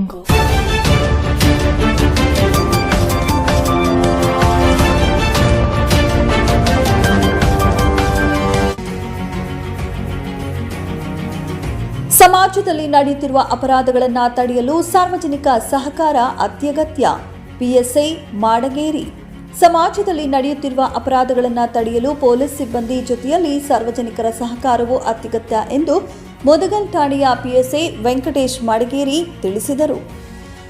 ಸಮಾಜದಲ್ಲಿ ನಡೆಯುತ್ತಿರುವ ಅಪರಾಧಗಳನ್ನು ತಡೆಯಲು ಸಾರ್ವಜನಿಕ ಸಹಕಾರ ಅತ್ಯಗತ್ಯ. ಪಿಎಸ್ಐ ಮಾಡಗೇರಿ. ಸಮಾಜದಲ್ಲಿ ನಡೆಯುತ್ತಿರುವ ಅಪರಾಧಗಳನ್ನು ತಡೆಯಲು ಪೊಲೀಸ್ ಸಿಬ್ಬಂದಿ ಜೊತೆಯಲ್ಲಿ ಸಾರ್ವಜನಿಕರ ಸಹಕಾರವು ಅತ್ಯಗತ್ಯ ಎಂದು ಮುದಗಲ್ ಠಾಣೆಯ ಪಿಎಸ್ಐ ವೆಂಕಟೇಶ್ ಮಡಗೇರಿ ತಿಳಿಸಿದರು.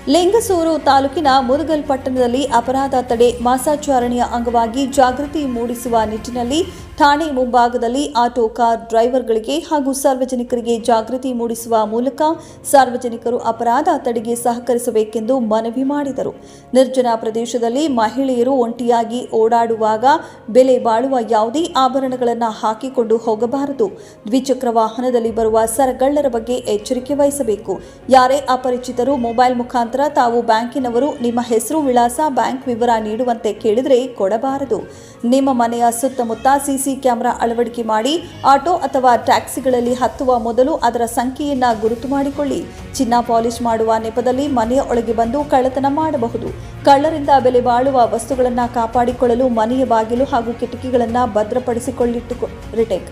ಲಿಂಗಸೂರು ತಾಲೂಕಿನ ಮುದಗಲ್ ಪಟ್ಟಣದಲ್ಲಿ ಅಪರಾಧ ತಡೆ ಮಾಸಾಚಾರಣೆಯ ಅಂಗವಾಗಿ ಜಾಗೃತಿ ಮೂಡಿಸುವ ನಿಟ್ಟಿನಲ್ಲಿ ಠಾಣೆ ಮುಂಭಾಗದಲ್ಲಿ ಆಟೋ ಕಾರ್ ಡ್ರೈವರ್ಗಳಿಗೆ ಹಾಗೂ ಸಾರ್ವಜನಿಕರಿಗೆ ಜಾಗೃತಿ ಮೂಡಿಸುವ ಮೂಲಕ ಸಾರ್ವಜನಿಕರು ಅಪರಾಧ ತಡೆಗೆ ಸಹಕರಿಸಬೇಕೆಂದು ಮನವಿ ಮಾಡಿದರು. ನಿರ್ಜನ ಪ್ರದೇಶದಲ್ಲಿ ಮಹಿಳೆಯರು ಒಂಟಿಯಾಗಿ ಓಡಾಡುವಾಗ ಬೆಲೆ ಬಾಳುವ ಯಾವುದೇ ಆಭರಣಗಳನ್ನು ಹಾಕಿಕೊಂಡು ಹೋಗಬಾರದು. ದ್ವಿಚಕ್ರ ವಾಹನದಲ್ಲಿ ಬರುವ ಸರಗಳ್ಳರ ಬಗ್ಗೆ ಎಚ್ಚರಿಕೆ ವಹಿಸಬೇಕು. ಯಾರೇ ಅಪರಿಚಿತರು ಮೊಬೈಲ್ ಮುಖಾಂತರ ತಾವು ಬ್ಯಾಂಕಿನವರು, ನಿಮ್ಮ ಹೆಸರು ವಿಳಾಸ, ಬ್ಯಾಂಕ್ ವಿವರ ನೀಡುವಂತೆ ಕೇಳಿದರೆ ಕೊಡಬಾರದು. ನಿಮ್ಮ ಮನೆಯ ಸುತ್ತಮುತ್ತ ಸಿಸಿ ಕ್ಯಾಮೆರಾ ಅಳವಡಿಕೆ ಮಾಡಿ, ಆಟೋ ಅಥವಾ ಟ್ಯಾಕ್ಸಿಗಳಲ್ಲಿ ಹತ್ತುವ ಮೊದಲು ಅದರ ಸಂಖ್ಯೆಯನ್ನ ಗುರುತು ಮಾಡಿಕೊಳ್ಳಿ. ಚಿನ್ನ ಪಾಲಿಶ್ ಮಾಡುವ ನೆಪದಲ್ಲಿ ಮನೆಯ ಒಳಗೆ ಬಂದು ಕಳ್ಳತನ ಮಾಡಬಹುದು. ಕಳ್ಳರಿಂದ ಬೆಲೆ ಬಾಳುವ ವಸ್ತುಗಳನ್ನು ಕಾಪಾಡಿಕೊಳ್ಳಲು ಮನೆಯ ಬಾಗಿಲು ಹಾಗೂ ಕಿಟಕಿಗಳನ್ನು ಭದ್ರಪಡಿಸಿಕೊಳ್ಳಿಟ್ಟು ರಿಟೇಕ್.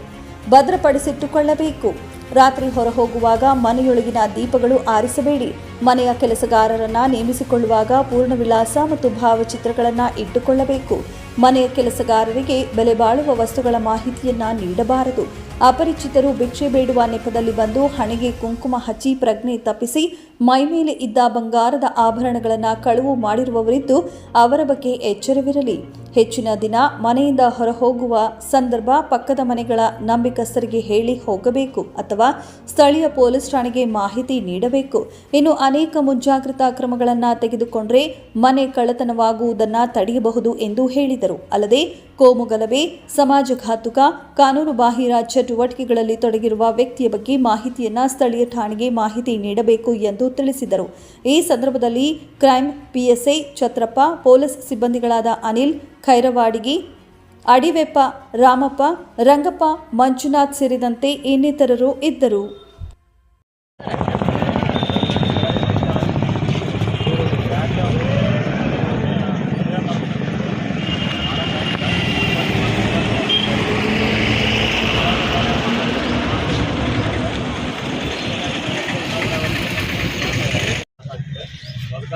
ಭದ್ರಪಡಿಸಿಟ್ಟುಕೊಳ್ಳಬೇಕು. ರಾತ್ರಿ ಹೊರ ಹೋಗುವಾಗ ಮನೆಯೊಳಗಿನ ದೀಪಗಳು ಆರಿಸಬೇಡಿ. ಮನೆಯ ಕೆಲಸಗಾರರನ್ನ ನೇಮಿಸಿಕೊಳ್ಳುವಾಗ ಪೂರ್ಣ ವಿಳಾಸ ಮತ್ತು ಭಾವಚಿತ್ರಗಳನ್ನು ಇಟ್ಟುಕೊಳ್ಳಬೇಕು. ಮನೆಯ ಕೆಲಸಗಾರರಿಗೆ ಬೆಲೆ ಬಾಳುವ ವಸ್ತುಗಳ ಮಾಹಿತಿಯನ್ನ ನೀಡಬಾರದು. ಅಪರಿಚಿತರು ಭಿಕ್ಷೆ ಬೇಡುವ ನೆಪದಲ್ಲಿ ಬಂದು ಹಣೆಗೆ ಕುಂಕುಮ ಹಚ್ಚಿ ಪ್ರಜ್ಞೆ ತಪ್ಪಿಸಿ ಮೈಮೇಲೆ ಇದ್ದ ಬಂಗಾರದ ಆಭರಣಗಳನ್ನು ಕಳುವು ಮಾಡಿರುವವರಿದ್ದು ಅವರ ಬಗ್ಗೆ ಎಚ್ಚರವಿರಲಿ. ಹೆಚ್ಚಿನ ದಿನ ಮನೆಯಿಂದ ಹೊರಹೋಗುವ ಸಂದರ್ಭ ಪಕ್ಕದ ಮನೆಗಳ ನಂಬಿಕಸ್ಥರಿಗೆ ಹೇಳಿ ಹೋಗಬೇಕು ಅಥವಾ ಸ್ಥಳೀಯ ಪೊಲೀಸ್ ಠಾಣೆಗೆ ಮಾಹಿತಿ ನೀಡಬೇಕು. ಇನ್ನು ಅನೇಕ ಮುಂಜಾಗ್ರತಾ ಕ್ರಮಗಳನ್ನು ತೆಗೆದುಕೊಂಡರೆ ಮನೆ ಕಳ್ಳತನವಾಗುವುದನ್ನು ತಡೆಯಬಹುದು ಎಂದು ಹೇಳಿದರು. ಅಲ್ಲದೆ ಕೋಮುಗಲಭೆ ಸಮಾಜಘಾತುಕ ಕಾನೂನು ಬಾಹಿರ ಚಟುವಟಿಕೆಗಳಲ್ಲಿ ತೊಡಗಿರುವ ವ್ಯಕ್ತಿಯ ಬಗ್ಗೆ ಮಾಹಿತಿಯನ್ನು ಸ್ಥಳೀಯ ಠಾಣೆಗೆ ಮಾಹಿತಿ ನೀಡಬೇಕು ಎಂದು ತಿಳಿಸಿದರು. ಈ ಸಂದರ್ಭದಲ್ಲಿ crime P S I Chhatrappa, police ಸಿಬ್ಬಂದಿಗಳಾದ Anil ಖೈರವಾಡಿಗಿ, Adiveppa Ramappa, Rangappa Manjunath ಸೇರಿದಂತೆ ಇನ್ನಿತರರು ಇದ್ದರು.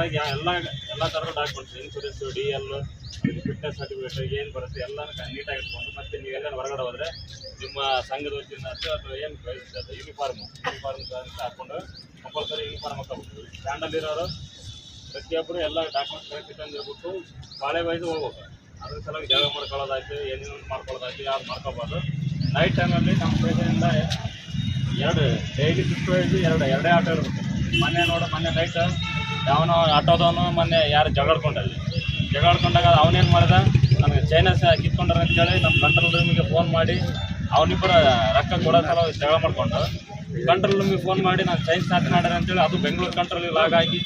ಅದಕ್ಕಾಗಿ ಎಲ್ಲ ಎಲ್ಲ ಥರದ documents insurance D L fitness certificate ಏನು ಬರುತ್ತೆ ಎಲ್ಲ ನೀಟಾಗಿ ಇಟ್ಕೊಂಡು ಮತ್ತೆ ನೀವು ಎಲ್ಲ ಹೊರಗಡೆ ಹೋದರೆ ನಿಮ್ಮ ಸಂಘದ ವತಿಯಿಂದ ಅಥವಾ ಏನು ಯೂನಿಫಾರ್ಮ್ ಯೂನಿಫಾರ್ಮು ಹಾಕೊಂಡು ಕಂಪಲ್ಸರಿ ಯೂನಿಫಾರ್ಮ್ ಹಾಕೋಬೇಕು ಸ್ಟ್ಯಾಂಡಲ್ಲಿರೋರು ಪ್ರತಿಯೊಬ್ಬರು ಎಲ್ಲ ಡಾಕ್ಯುಮೆಂಟ್ಸ್ ಕರೆಕ್ಟ್ ಇಟ್ಕೊಂಡಿರ್ಬಿಟ್ಟು ಬಾಳೆ ವೈಸ್ ಹೋಗ್ಬೇಕು. ಅದ್ರ ಸಲುವಾಗಿ ಜಾಗ ಮಾಡ್ಕೊಳ್ಳೋದಾಯ್ತು, ಏನೇನು ಮಾಡ್ಕೊಳ್ಳೋದಾಯ್ತು ಯಾರು ಮಾಡ್ಕೋಬಾರ್ದು ನೈಟ್ ಟೈಮಲ್ಲಿ ನಮ್ಮ ಪ್ರದೇಶದಿಂದ ಎರಡು ಡೈಲಿ ಶಿಫ್ಟ್ ವೈಸ್ ಎರಡು, ಎರಡೇ ಆಟೋ ಇರಬೇಕು. ಮೊನ್ನೆ ನೋಡು, ಮೊನ್ನೆ ನೈಟ್ ಯಾವನೋ ಆಟೋದವನು ಮೊನ್ನೆ ಯಾರು ಜಗಾಡ್ಕೊಂಡಲ್ಲಿ ಜಗಾಡ್ಕೊಂಡಾಗ ಅವನೇನು ಮಾಡ್ದ? ನನಗೆ ಚೈನಸ್ ಕಿತ್ಕೊಂಡ್ರ ಅಂತೇಳಿ ನಮ್ಮ ಕಂಟ್ರೋಲ್ ರೂಮಿಗೆ ಫೋನ್ ಮಾಡಿ ಅವನಿಬ್ಬರ ರೊಕ್ಕ ಕೊಡೋ ಸಲ ಜಗಳ ಮಾಡ್ಕೊಂಡು. ಕಂಟ್ರೋಲ್ ರೂಮಿಗೆ ಫೋನ್ ಮಾಡಿ ನಾನು ಚೈನ್ ಸ್ಟಾರ್ಟ್ ಮಾಡ್ಯಾರ ಅಂತೇಳಿ ಅದು ಬೆಂಗಳೂರು ಕಂಟ್ರೋಲಿಗೆ ಲಾಗ್ ಆಗಿ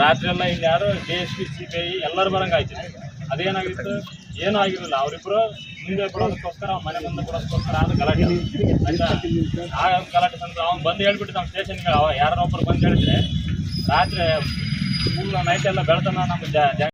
ರಾತ್ರಿ ಎಲ್ಲ ಇಲ್ಲಿ ಯಾರು D S P C B I ಎಲ್ಲರೂ ಬರಂಗೆ ಆಯ್ತು. ಅದೇನಾಗಿತ್ತು? ಏನೂ ಆಗಿರಲಿಲ್ಲ. ಅವರಿಬ್ಬರು ಮುಂದೆ ಕೊಡೋದಕ್ಕೋಸ್ಕರ ಮನೆ ಮುಂದೆ ಕೊಡೋದಕ್ಕೋಸ್ಕರ ಅದು ಗಲಾಟೆ. ಆಯ್ತಾ? ಆ ಗಲಾಟೆ ಸಂದ ಅವ್ನು ಬಂದು ಹೇಳ್ಬಿಟ್ಟು ನಮ್ಮ ಸ್ಟೇಷನ್ಗೆ ಯಾರೊಬ್ಬರು ಬಂದು ಹೇಳಿದ್ರೆ, ರಾತ್ರಿ ನೈಟ್ ಎಲ್ಲ ಬೆಳ್ತಾನ ನಮ್ಮ ಜ